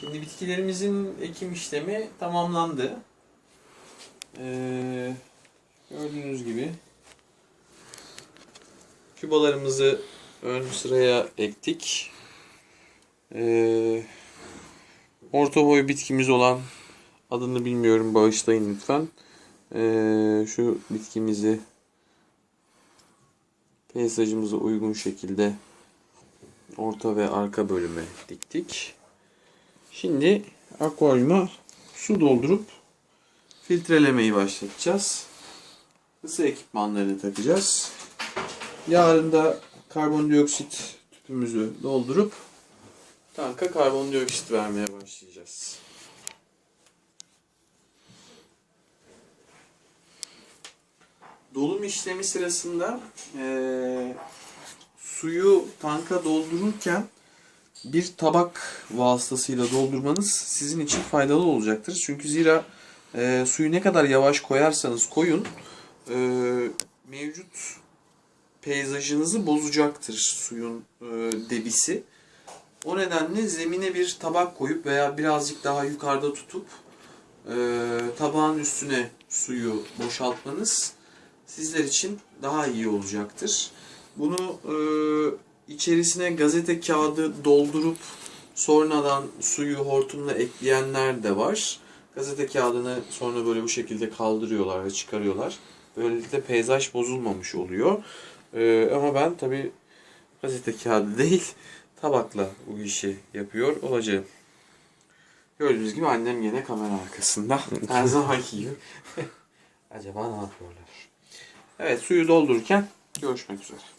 Şimdi bitkilerimizin ekim işlemi tamamlandı. Ee, gördüğünüz gibi kübalarımızı ön sıraya ektik. Ee, orta boy bitkimiz olan adını bilmiyorum bağışlayın lütfen. Ee, şu bitkimizi peyzajımıza uygun şekilde orta ve arka bölüme diktik. Şimdi akvaryuma su doldurup filtrelemeyi başlatacağız. Isı ekipmanlarını takacağız. Yarın da karbondioksit tüpümüzü doldurup tanka karbondioksit vermeye başlayacağız. Dolum işlemi sırasında eee, suyu tanka doldururken bir tabak vasıtasıyla doldurmanız sizin için faydalı olacaktır. Çünkü zira e, suyu ne kadar yavaş koyarsanız koyun e, mevcut peyzajınızı bozacaktır suyun e, debisi. O nedenle zemine bir tabak koyup veya birazcık daha yukarıda tutup e, tabağın üstüne suyu boşaltmanız sizler için daha iyi olacaktır. Bunu e, içerisine gazete kağıdı doldurup sonradan suyu hortumla ekleyenler de var. Gazete kağıdını sonra böyle bu şekilde kaldırıyorlar ve çıkarıyorlar. Böylelikle peyzaj bozulmamış oluyor. E, ama ben tabi gazete kağıdı değil tabakla bu işi yapıyor olacağım. Gördüğünüz gibi annem yine kamera arkasında. Her zamanki gibi. Acaba ne yapıyorlar? Evet suyu doldururken görüşmek üzere.